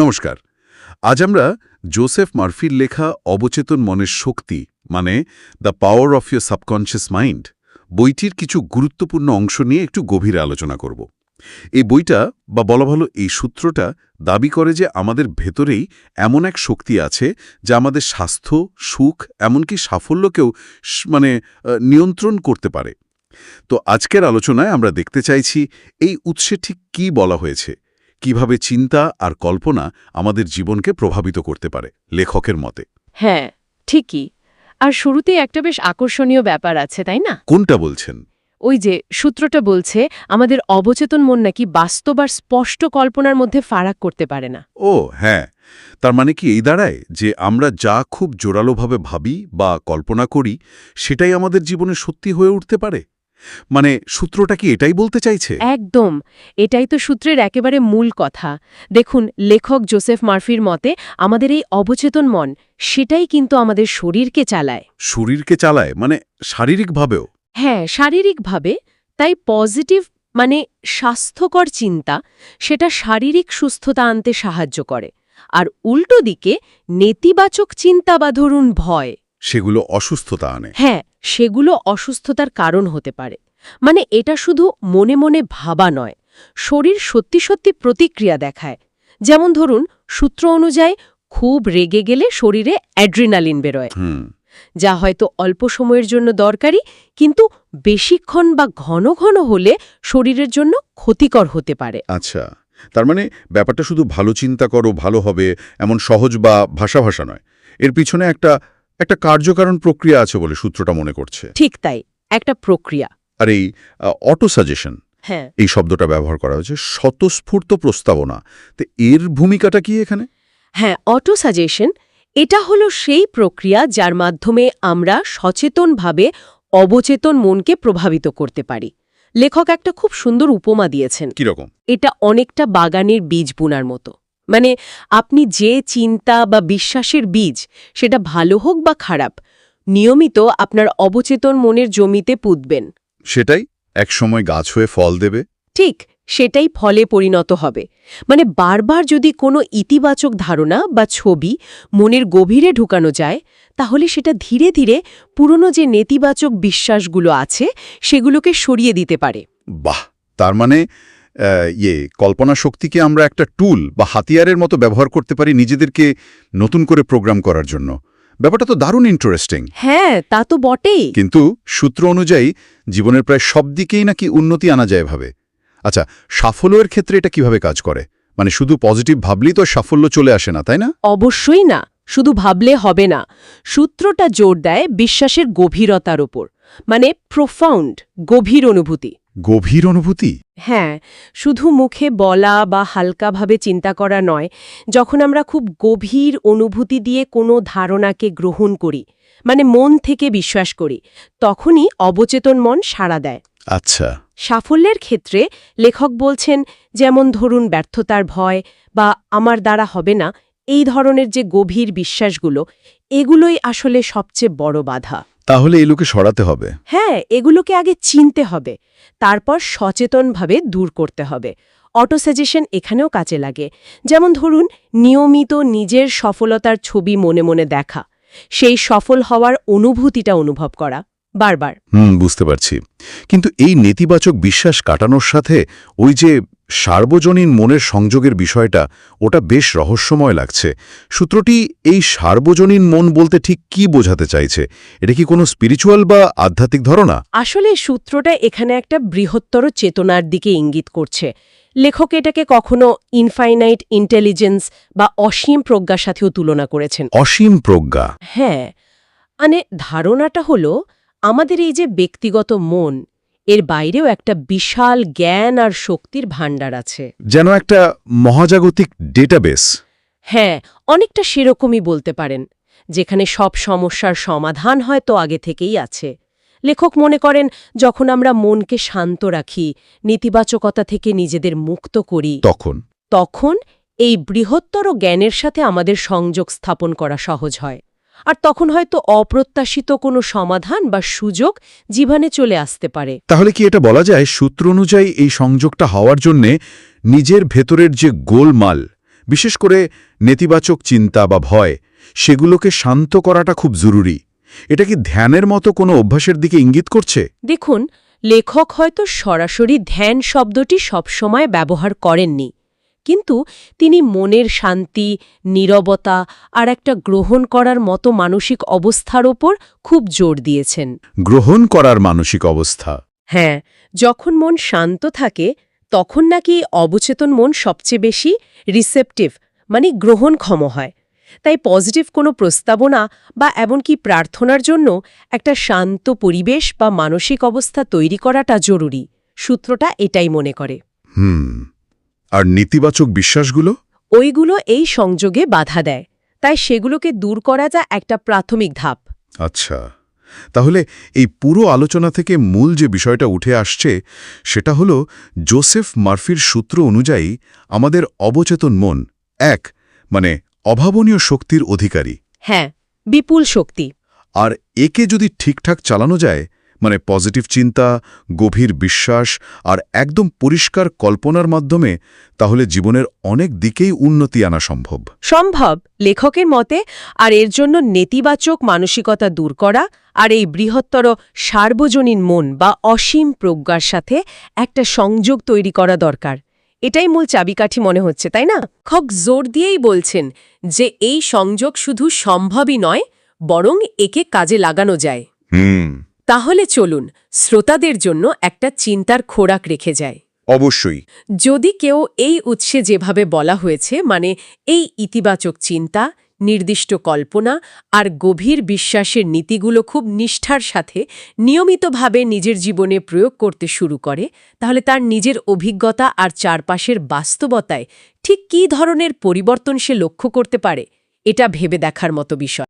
নমস্কার। আজ আমরা জোসেফ মার্ফির লেখা অবচেতন মনের শক্তি মানে the power of your subconscious mind, বইটির কিছু গুরুত্বপূর্ণ অংশ নিয়ে একটু গভীর আলোচনা করব। এই বইটা, বা বলা ভালো এই সূত্রটা, দাবি করে যে আমাদের ভেতরেই এমন এক শক্তি আছে যা আমাদের স্বাস্থ্য, সুখ, এমনকি সাফল্যকেও মানে নিয়ন্ত্রণ করতে পারে। তো আজকের আলোচনায় আমরা দেখতে চাইছি এই উৎসে ঠিক কী বলা হয়েছে। কীভাবে চিন্তা আর কল্পনা আমাদের জীবনকে প্রভাবিত করতে পারে লেখকের মতে। হ্যাঁ ঠিকই। আর শুরুতে একটা বেশ আকর্ষণীয় ব্যাপার আছে তাই না? কোনটা বলছেন? ওই যে সূত্রটা বলছে আমাদের অবচেতন মন নাকি বাস্তব আর স্পষ্ট কল্পনার মধ্যে ফারাক করতে পারে না। ও হ্যাঁ। তার মানে কি এই দাঁড়ায় যে আমরা যা খুব জোরালোভাবে ভাবি বা কল্পনা করি সেটাই আমাদের জীবনে সত্যি হয়ে উঠতে পারে? মানে সূত্রটা কি এটাই বলতে চাইছে? একদম। এটাই তো সূত্রের একেবারে মূল কথা। দেখুন লেখক জোসেফ মার্ফির মতে আমাদের এই অবচেতন মন সেটাই কিন্তু আমাদের শরীরকে চালায়। শরীরকে চালায়? মানে শারীরিকভাবেও? হ্যাঁ শারীরিকভাবে। তাই পজিটিভ মানে স্বাস্থ্যকর চিন্তা সেটা শারীরিক সুস্থতা আনতে সাহায্য করে। আর উল্টো দিকে নেতিবাচক চিন্তা বা ধরুন ভয়। সেগুলো অসুস্থতা আনে। হ্যাঁ সেগুলো অসুস্থতার কারণ হতে পারে। মানে এটা শুধু মনে মনে ভাবা নয় শরীর সত্যি সত্যি প্রতিক্রিয়া দেখায়। যেমন ধরুন সূত্র অনুযায়ী খুব রেগে গেলে শরীরে অ্যাড্রিনালিন বেরোয়। যা হয়তো অল্প সময়ের জন্য দরকারি কিন্তু বেশিক্ষণ বা ঘন ঘন হলে শরীরের জন্য ক্ষতিকর হতে পারে। আচ্ছা তার মানে ব্যাপারটা শুধু ভালো চিন্তা করো ভালো হবে এমন সহজ বা ভাষা ভাষা নয়। এর পিছনে একটা একটা কার্যকারণ প্রক্রিয়া আছে বলে সূত্রটা মনে করছে। ঠিক তাই একটা প্রক্রিয়া। আর এই অটো সাজেশন হ্যাঁ। এই শব্দটা ব্যবহার করা হয়েছে স্বতঃস্ফূর্ত প্রস্তাবনা। তো এর ভূমিকাটা কি এখানে? হ্যাঁ অটো সাজেশন এটা হলো সেই প্রক্রিয়া যার মাধ্যমে আমরা সচেতনভাবে অবচেতন মনকে প্রভাবিত করতে পারি। লেখক একটা খুব সুন্দর উপমা দিয়েছেন। কীরকম? এটা অনেকটা বাগানের বীজ বোনার মতো। মানে আপনি যে চিন্তা বা বিশ্বাসের বীজ সেটা ভালো হোক বা খারাপ নিয়মিত আপনার অবচেতন মনের জমিতে পুঁতবেন। সেটাই একসময় গাছ হয়ে ফল দেবে। ঠিক সেটাই ফলে পরিণত হবে। মানে বারবার যদি কোনো ইতিবাচক ধারণা বা ছবি মনের গভীরে ঢুকানো যায় তাহলে সেটা ধীরে ধীরে পুরনো যে নেতিবাচক বিশ্বাসগুলো আছে সেগুলোকে সরিয়ে দিতে পারে। বাহ! তার মানে ইয়ে কল্পনা শক্তিকে আমরা একটা টুল বা হাতিয়ারের মতো ব্যবহার করতে পারি নিজেদেরকে নতুন করে প্রোগ্রাম করার জন্য। ব্যাপারটা তো দারুণ ইন্টারেস্টিং হ্যাঁ তা তো বটেই। কিন্তু সূত্র অনুযায়ী জীবনের প্রায় সব দিকেই নাকি উন্নতি আনা যায় ভাবে আচ্ছা সাফল্যের ক্ষেত্রে এটা কীভাবে কাজ করে? মানে শুধু পজিটিভ ভাবলেই তো সাফল্য চলে আসে না তাই না? অবশ্যই না। শুধু ভাবলে হবে না। সূত্রটা জোর দেয় বিশ্বাসের গভীরতার ওপর মানে প্রোফাউন্ড গভীর অনুভূতি। গভীর অনুভূতি? হ্যাঁ শুধু মুখে বলা বা হালকাভাবে চিন্তা করা নয় যখন আমরা খুব গভীর অনুভূতি দিয়ে কোনো ধারণাকে গ্রহণ করি মানে মন থেকে বিশ্বাস করি তখনই অবচেতন মন সাড়া দেয়। আচ্ছা। সাফল্যের ক্ষেত্রে লেখক বলছেন যেমন ধরুন ব্যর্থতার ভয় বা আমার দ্বারা হবে না এই ধরনের যে গভীর বিশ্বাসগুলো এগুলোই আসলে সবচেয়ে বড় বাধা। তাহলে এই লোকে সরাতে হবে। হ্যাঁ এগুলোকে আগে চিনতে হবে। তারপর সচেতনভাবে দূর করতে হবে। অটোসাজেশন এখানেও কাজে লাগে। যেমন ধরুন নিয়মিত নিজের সফলতার ছবি মনে মনে দেখা। সেই সফল হওয়ার অনুভূতিটা অনুভব করা। বারবার। হুম বুঝতে পারছি। কিন্তু এই নেতিবাচক বিশ্বাস কাটানোর সাথে ওই যে সার্বজনীন মনের সংযোগের বিষয়টা ওটা বেশ রহস্যময় লাগছে। সূত্রটি এই সার্বজনীন মন বলতে ঠিক কি বোঝাতে চাইছে? এটা কি কোনো স্পিরিচুয়াল বা আধ্যাত্মিক ধারণা? আসলে সূত্রটা এখানে একটা বৃহত্তর চেতনার দিকে ইঙ্গিত করছে। লেখক এটাকে কখনো ইনফাইনাইট ইন্টেলিজেন্স বা অসীম প্রজ্ঞার সাথেও তুলনা করেছেন। অসীম প্রজ্ঞা। হ্যাঁ মানে ধারণাটা হলো আমাদের এই যে ব্যক্তিগত মন এর বাইরেও একটা বিশাল জ্ঞান আর শক্তির ভাণ্ডার আছে। যেন একটা মহাজাগতিক ডেটাবেস হ্যাঁ অনেকটা সেরকমই বলতে পারেন যেখানে সব সমস্যার সমাধান হয়তো আগে থেকেই আছে। লেখক মনে করেন যখন আমরা মনকে শান্ত রাখি নেতিবাচকতা থেকে নিজেদের মুক্ত করি তখন। তখন এই বৃহত্তর জ্ঞানের সাথে আমাদের সংযোগ স্থাপন করা সহজ হয়। আর তখন হয়তো অপ্রত্যাশিত কোনো সমাধান বা সুযোগ জীবনে চলে আসতে পারে। তাহলে কি এটা বলা যায় সূত্র অনুযায়ী এই সংযোগটা হওয়ার জন্যে নিজের ভেতরের যে গোলমাল বিশেষ করে নেতিবাচক চিন্তা বা ভয় সেগুলোকে শান্ত করাটা খুব জরুরি। এটা কি ধ্যানের মতো কোনো অভ্যাসের দিকে ইঙ্গিত করছে? দেখুন লেখক হয়তো সরাসরি ধ্যান শব্দটি সবসময় ব্যবহার করেননি। কিন্তু তিনি মনের শান্তি নীরবতা আর একটা গ্রহণ করার মতো মানসিক অবস্থার ওপর খুব জোর দিয়েছেন। গ্রহণ করার মানসিক অবস্থা। হ্যাঁ যখন মন শান্ত থাকে তখন নাকি অবচেতন মন সবচেয়ে বেশি রিসেপটিভ মানে গ্রহণক্ষম হয়। তাই পজিটিভ কোনো প্রস্তাবনা বা এমনকি প্রার্থনার জন্য একটা শান্ত পরিবেশ বা মানসিক অবস্থা তৈরি করাটা জরুরি। সূত্রটা এটাই মনে করে। হুম। আর নেতিবাচক বিশ্বাসগুলো? ওইগুলো এই সংযোগে বাধা দেয়। তাই সেগুলোকে দূর করা যা একটা প্রাথমিক ধাপ। আচ্ছা। তাহলে এই পুরো আলোচনা থেকে মূল যে বিষয়টা উঠে আসছে সেটা হলো জোসেফ মার্ফির সূত্র অনুযায়ী আমাদের অবচেতন মন এক মানে অভাবনীয় শক্তির অধিকারী। হ্যাঁ বিপুল শক্তি। আর একে যদি ঠিকঠাক চালানো যায় মানে পজিটিভ চিন্তা গভীর বিশ্বাস আর একদম পরিষ্কার কল্পনার মাধ্যমে তাহলে জীবনের অনেক দিকেই উন্নতি আনা সম্ভব। সম্ভব লেখকের মতে আর এর জন্য নেতিবাচক মানসিকতা দূর করা আর এই বৃহত্তর সার্বজনীন মন বা অসীম প্রজ্ঞার সাথে একটা সংযোগ তৈরি করা দরকার। এটাই মূল চাবিকাঠি মনে হচ্ছে তাই না? খক জোর দিয়েই বলছেন যে এই সংযোগ শুধু সম্ভবই নয় বরং একে কাজে লাগানো যায়। হুম। তাহলে চলুন শ্রোতাদের জন্য একটা চিন্তার খোরাক রেখে যায় অবশ্যই। যদি কেউ এই উৎসে যেভাবে বলা হয়েছে মানে এই ইতিবাচক চিন্তা নির্দিষ্ট কল্পনা আর গভীর বিশ্বাসের নীতিগুলো খুব নিষ্ঠার সাথে নিয়মিতভাবে নিজের জীবনে প্রয়োগ করতে শুরু করে তাহলে তার নিজের অভিজ্ঞতা আর চারপাশের বাস্তবতায় ঠিক কী ধরনের পরিবর্তন সে লক্ষ্য করতে পারে এটা ভেবে দেখার মতো বিষয়।